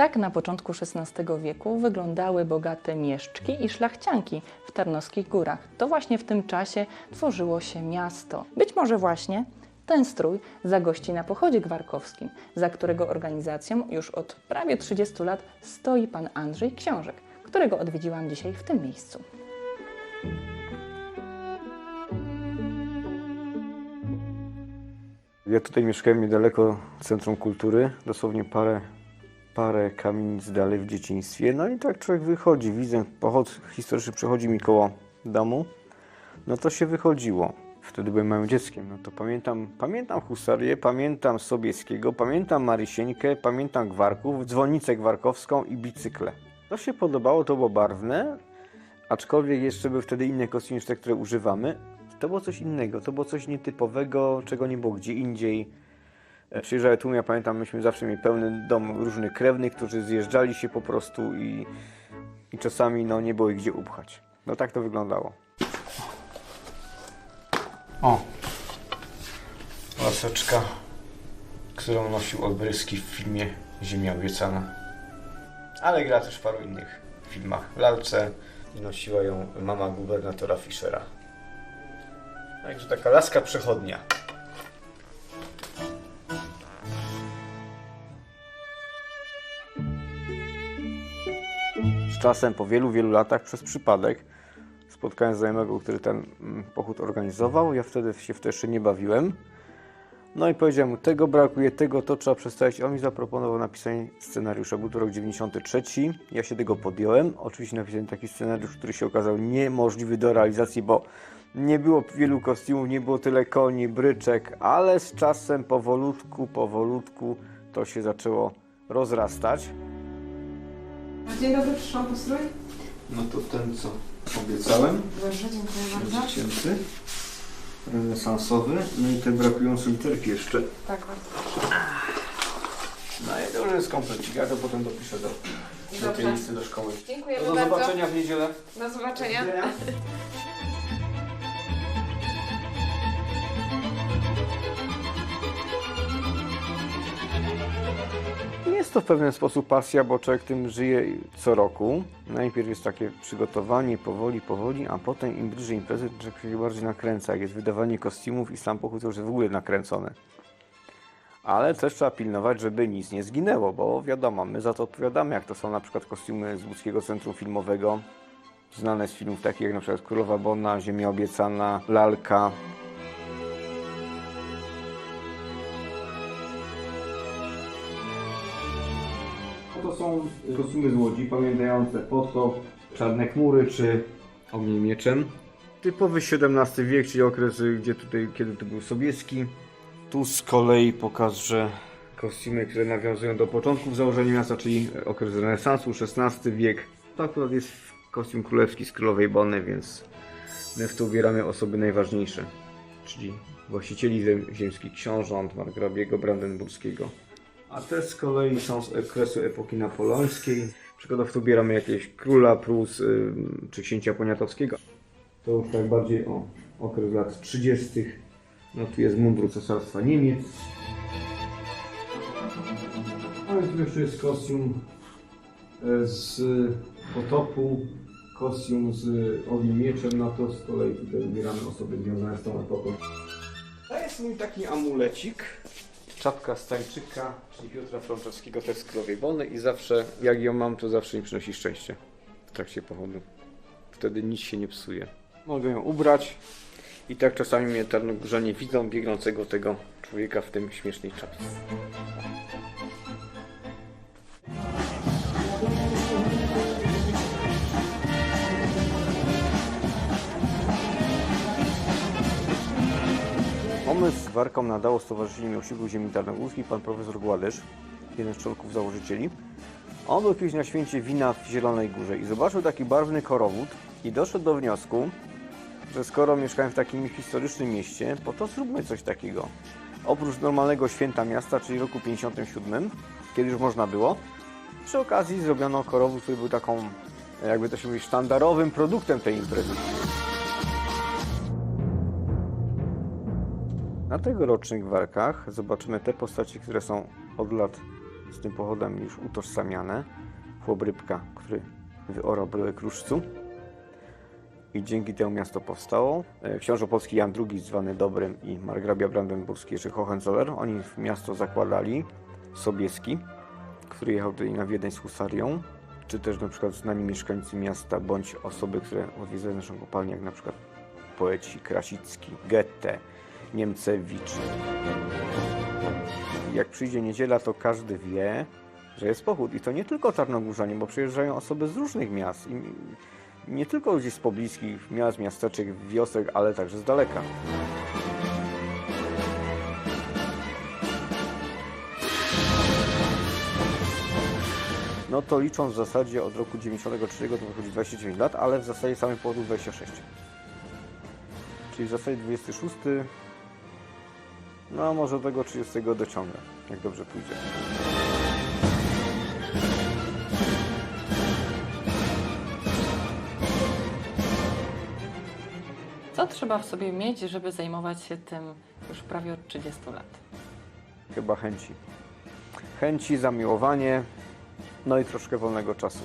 Tak na początku XVI wieku wyglądały bogate mieszczki i szlachcianki w Tarnowskich Górach. To właśnie w tym czasie tworzyło się miasto. Być może właśnie ten strój zagości na pochodzie gwarkowskim, za którego organizacją już od prawie 30 lat stoi pan Andrzej Książek, którego odwiedziłam dzisiaj w tym miejscu. Ja tutaj mieszkałem niedaleko Centrum Kultury, dosłownie parę, parę kamienic dalej w dzieciństwie. No i tak człowiek wychodzi, widzę, pochód historyczny przechodzi mi koło domu, no to się wychodziło. Wtedy byłem małym dzieckiem, no to pamiętam, pamiętam Husarię, pamiętam Sobieskiego, pamiętam Marysieńkę, pamiętam Gwarków, dzwonnicę gwarkowską i bicykle. To się podobało, to było barwne, aczkolwiek jeszcze były wtedy inne kostiumy niż te, które używamy. To było coś innego, to było coś nietypowego, czego nie było gdzie indziej. Przyjeżdżały tłumy, ja pamiętam, myśmy zawsze mieli pełny dom różnych krewnych, którzy zjeżdżali się po prostu i, i czasami no, nie było ich gdzie upchać. No tak to wyglądało. O! Laseczka, którą nosił Olbryski w filmie Ziemia Obiecana. Ale gra też w paru innych filmach. W lalce nosiła ją mama gubernatora Fischera. Także taka laska przechodnia. Czasem, po wielu, wielu latach, przez przypadek, spotkałem znajomego, który ten mm, pochód organizował. Ja wtedy się w to jeszcze nie bawiłem. No i powiedziałem mu, tego brakuje, tego to trzeba przedstawić. On mi zaproponował napisanie scenariusza. Był to rok 93. Ja się tego podjąłem. Oczywiście napisałem taki scenariusz, który się okazał niemożliwy do realizacji, bo nie było wielu kostiumów, nie było tyle koni, bryczek, ale z czasem powolutku, powolutku to się zaczęło rozrastać. Dzień dobry, przyszłam po strój. No to ten, co obiecałem, Dobrze, dziękuję bardzo. dziecięcy, renesansowy, no i te brakujące literki jeszcze. Tak, bardzo. No i to już jest komplecik, ja to potem dopiszę do, do tej Dobrze. listy do szkoły. Dziękujemy Do bardzo. zobaczenia w niedzielę. Do zobaczenia. Jest to w pewien sposób pasja, bo człowiek tym żyje co roku. Najpierw jest takie przygotowanie powoli, powoli, a potem im bliżej imprezy, człowiek się bardziej nakręca. Jest wydawanie kostiumów i sam pochód to już jest w ogóle nakręcony. Ale też trzeba pilnować, żeby nic nie zginęło, bo wiadomo, my za to odpowiadamy, jak to są na przykład kostiumy z Łódzkiego Centrum Filmowego, znane z filmów takich jak na przykład Królowa Bona, Ziemia Obiecana, Lalka. To są kostiumy z Łodzi, pamiętające potop, czarne chmury czy ogniem mieczem. Typowy XVII wiek, czyli okres, gdzie tutaj, kiedy to był Sobieski. Tu z kolei pokażę kostiumy, które nawiązują do początków założenia miasta, czyli okres renesansu, XVI wiek. To akurat jest kostium królewski z Królowej Bony, więc my w to ubieramy osoby najważniejsze, czyli właścicieli ziem- ziemskich książąt, margrabiego brandenburskiego. A te z kolei są z okresu epoki napoleońskiej. Przykładowo to ubieramy jakiegoś króla Prus y, czy księcia poniatowskiego. To już tak bardziej o okres lat 30. No tu jest mundur Cesarstwa Niemiec. Ale tu jeszcze jest kostium e, z potopu, kostium z ogniem mieczem, no to z kolei tutaj wybieramy osoby związane z tą epoką. To jest mój taki amulecik. Czapka Stańczyka, czyli Piotra Frączewskiego, też z Królowej Bony i zawsze, jak ją mam, to zawsze mi przynosi szczęście w trakcie pochodu. Wtedy nic się nie psuje. Mogę ją ubrać i tak czasami mnie tarnogórzanie widzą biegnącego tego człowieka w tym śmiesznej czapce. Pomysł z Warką nadało Stowarzyszenie Miłośników Ziemi Tarnogórskiej pan profesor Gładysz, jeden z członków założycieli. On był kiedyś na święcie wina w Zielonej Górze i zobaczył taki barwny korowód i doszedł do wniosku, że skoro mieszkałem w takim historycznym mieście, po to zróbmy coś takiego. Oprócz normalnego święta miasta, czyli roku 57, kiedy już można było, przy okazji zrobiono korowód, który był taką, jakby to się mówi, sztandarowym produktem tej imprezy. Na tegorocznych walkach zobaczymy te postacie, które są od lat z tym pochodem już utożsamiane. Chłop Rybka, który wyorał bryłę Kruszcu. I dzięki temu miasto powstało. E, Książę polski Jan II, zwany Dobrym i margrabia brandenburski Jerzy Hohenzoller, oni w miasto zakładali. Sobieski, który jechał tutaj na Wiedeń z husarią, czy też na przykład znani mieszkańcy miasta, bądź osoby, które odwiedzają naszą kopalnię, jak na przykład poeci Krasicki, Goethe, Niemcewicz. Jak przyjdzie niedziela, to każdy wie, że jest pochód. I to nie tylko czarnogórzanie, bo przyjeżdżają osoby z różnych miast. I nie tylko ludzie z pobliskich miast, miasteczek, wiosek, ale także z daleka. No to licząc w zasadzie od roku 93 to wychodzi 29 lat, ale w zasadzie samych powodów 26. Czyli w zasadzie 26, no a może tego 30 dociągnę, jak dobrze pójdzie. Co trzeba w sobie mieć, żeby zajmować się tym już prawie od 30 lat? Chyba chęci. Chęci, zamiłowanie, no i troszkę wolnego czasu.